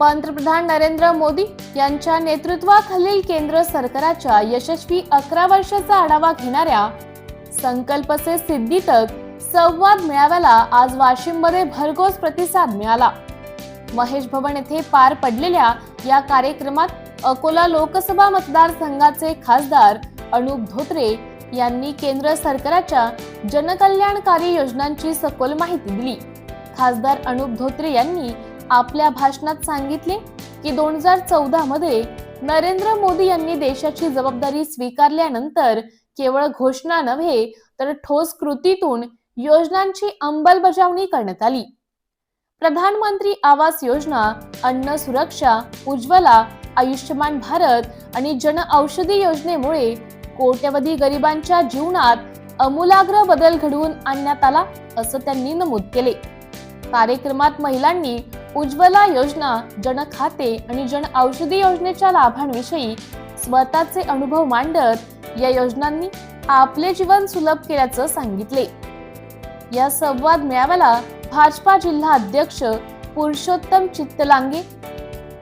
पंतप्रधान नरेंद्र मोदी यांच्या नेतृत्वाखालील केंद्र सरकारच्या यशस्वी अकरा वर्षाचा आढावा घेणाऱ्या संकल्प से सिद्धी तक संवाद मेळाव्याला आज वाशिममध्ये भरघोस प्रतिसाद मिळाला. महेश भवन येथे पार पडलेल्या या कार्यक्रमात अकोला लोकसभा मतदारसंघाचे खासदार अनुप धोत्रे यांनी केंद्र सरकारच्या जनकल्याणकारी योजनांची सखोल माहिती दिली. खासदार अनुप धोत्रे यांनी आपल्या भाषणात सांगितले की दोन हजार चौदा मध्ये नरेंद्र मोदी यांनी देशाची जबाबदारी स्वीकारल्यानंतर केवळ घोषणा नव्हे तर ठोस कृतीतून योजनांची अंमलबजावणी करण्यात आली. प्रधानमंत्री आवास योजना अन्न सुरक्षा उज्ज्वला आयुष्यमान भारत आणि जन औषधी योजनेमुळे कोट्यवधी गरिबांच्या जीवनात अमूलाग्र बदल घडवून आणण्यात आला असं त्यांनी नमूद केले. कार्यक्रमात महिलांनी उज्ज्वला योजना जन खाते आणि जन औषधी योजनेच्या लाभांविषयी स्वतःचे अनुभव मांडत या योजनांनी आपले जीवन सुलभ केल्याचं सांगितले. या संवाद मेळाव्याला भाजपा जिल्हा अध्यक्ष पुरुषोत्तम चित्तलांगे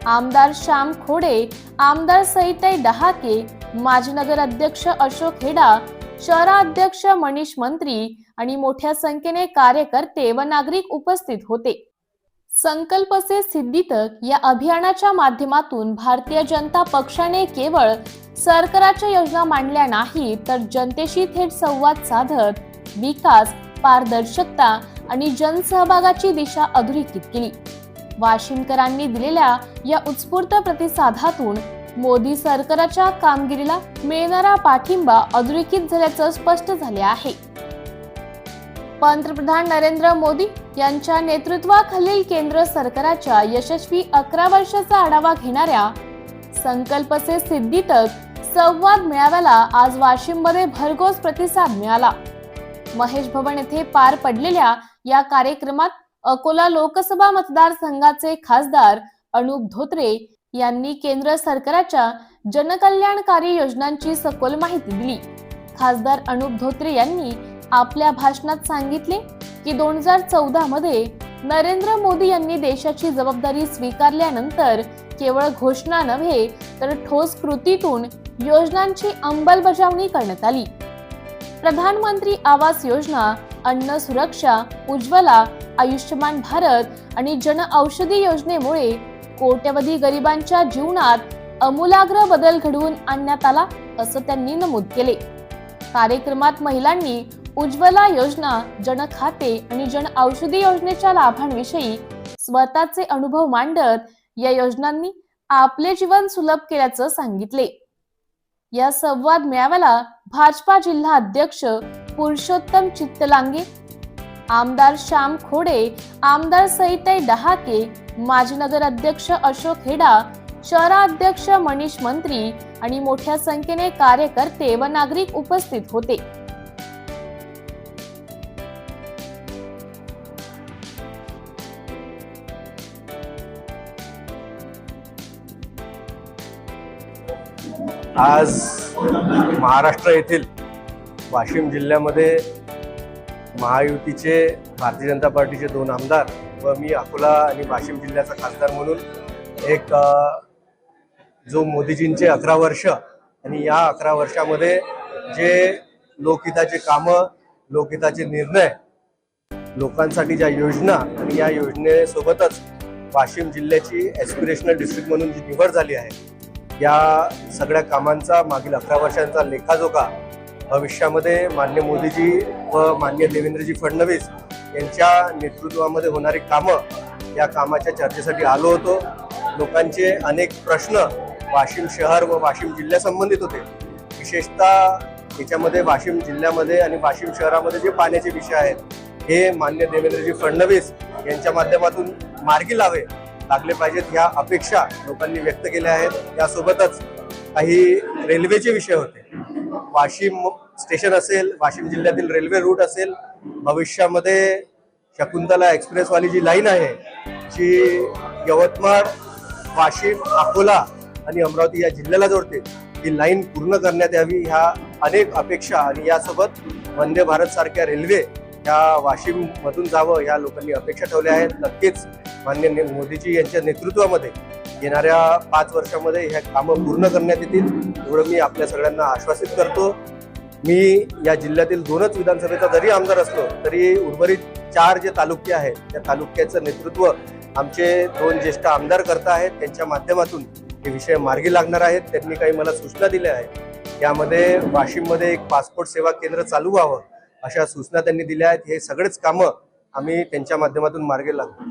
आमदार श्याम खोडे आमदार सईताई डहाके माजी नगर अध्यक्ष अशोक हेडा शहराध्यक्ष मनीष मंत्री आणि मोठ्या संख्येने कार्यकर्ते व नागरिक उपस्थित होते. संकल्प से सिद्धी तक या अभियानाच्या माध्यमातून भारतीय जनता पक्षाने केवळ सरकारच्या योजना मांडल्या नाही तर जनतेशी थेट संवाद साधत विकास पारदर्शकता आणि जनसहभागाची दिशा अधोरेखित केली. वाशिमकरांनी दिलेल्या या उत्स्फूर्त प्रतिसादातून मोदी सरकारच्या कामगिरीला मिळणारा पाठिंबा अधोरेखित झाल्याचं स्पष्ट झाले आहे. पंतप्रधान नरेंद्र मोदी यांच्या नेतृत्वाखालील केंद्र सरकारच्या यशस्वी अकरा वर्षाचा आढावा घेणाऱ्या संकल्प से सिद्धी तक संवाद मेळाव्याला आज वाशिममध्ये भरघोस प्रतिसाद मिळाला. महेश भवन येथे पार पडलेल्या या कार्यक्रमात अकोला लोकसभा मतदारसंघाचे खासदार अनुप धोत्रे यांनी केंद्र सरकारच्या जनकल्याणकारी योजनांची सखोल माहिती दिली. खासदार अनुप धोत्रे यांनी आपल्या भाषणात सांगितले की दोन हजार चौदा मध्ये नरेंद्र मोदी यांनी देशाची जबाबदारी स्वीकारल्यानंतर केवळ घोषणा नव्हे तर ठोस कृतीतून योजनांची अंमलबजावणी करण्यात आली. प्रधानमंत्री आवास योजना अन्न सुरक्षा उज्ज्वला आयुष्यमान भारत आणि जन औषधी योजनेमुळे कोट्यवधी गरिबांच्या जीवनात अमूलाग्र बदल घडवून आणण्यात आला असं त्यांनी नमूद केले. कार्यक्रमात महिलांनी उज्ज्वला योजना जन खाते आणि जन औषधी योजनेच्या लाभांविषयी स्वतःचे अनुभव मांडत या योजनांनी आपले जीवन सुलभ केल्याचं सांगितले. या संवाद मेळाव्याला भाजपा जिल्हा अध्यक्ष पुरुषोत्तम चित्तलांगे आमदार श्याम खोडे आमदार सईताई डहाके माजी नगर अध्यक्ष अशोक हेडा शहराध्यक्ष मनीष मंत्री आणि मोठ्या संख्येने कार्यकर्ते व नागरिक उपस्थित होते. आज महाराष्ट्र येथील वाशिम जिल्ह्यामध्ये महायुतीचे भारतीय जनता पार्टीचे दोन आमदार व मी अकोला आणि वाशिम जिल्ह्याचा खासदार म्हणून एक जो मोदीजींचे अकरा वर्ष आणि या अकरा वर्षामध्ये जे लोकहिताचे कामं लोकहिताचे निर्णय लोकांसाठी ज्या योजना आणि या योजनेसोबतच वाशिम जिल्ह्याची एस्पिरेशनल डिस्ट्रिक्ट म्हणून जी निवड झाली आहे या सगळ्या कामांचा मागील अकरा वर्षांचा लेखाजोखा भविष्यामध्ये मान्य मोदीजी व मान्य देवेंद्रजी फडणवीस यांच्या नेतृत्वामध्ये होणारी कामं या कामाच्या चर्चेसाठी आलो होतो. लोकांचे अनेक प्रश्न वाशिम शहर व वाशिम जिल्ह्यासंबंधित होते. विशेषतः याच्यामध्ये वाशिम जिल्ह्यामध्ये आणि वाशिम शहरामध्ये जे पाण्याचे विषय आहेत हे मान्य देवेंद्रजी फडणवीस यांच्या माध्यमातून मार्गी लावे. लागले पाहिजेत ह्या अपेक्षा लोकांनी व्यक्त केल्या आहेत. यासोबतच काही रेल्वेचे विषय होते. वाशिम स्टेशन असेल वाशिम जिल्ह्यातील रेल्वे रूट असेल भविष्यामध्ये शकुंतला एक्सप्रेसवाली जी लाईन आहे जी यवतमाळ वाशिम अकोला आणि अमरावती या जिल्ह्याला जोडते ही लाईन पूर्ण करण्यात यावी ह्या अनेक अपेक्षा आणि यासोबत वंदे भारत सारख्या रेल्वे ह्या वाशिम मधून जावं ह्या लोकांनी अपेक्षा ठेवल्या आहेत. नक्कीच मान्य मोदीजी यांच्या नेतृत्वामध्ये येणाऱ्या पाच वर्षामध्ये ह्या कामं पूर्ण करण्यात येतील. एवढं मी आपल्या सगळ्यांना आश्वासित करतो. मी या जिल्ह्यातील दोनच विधानसभेचा जरी आमदार असलो तरी उर्वरित चार जे तालुके आहेत त्या तालुक्याचं नेतृत्व आमचे दोन ज्येष्ठ आमदार करता आहेत. त्यांच्या माध्यमातून हे विषय मार्गी लागणार आहेत. त्यांनी काही मला सूचना दिल्या आहेत. यामध्ये वाशिममध्ये एक पासपोर्ट सेवा केंद्र चालू व्हावं अशा सूचना त्यांनी दिल्या आहेत. हे सगळेच कामं आम्ही त्यांच्या माध्यमातून मार्गी लागतो.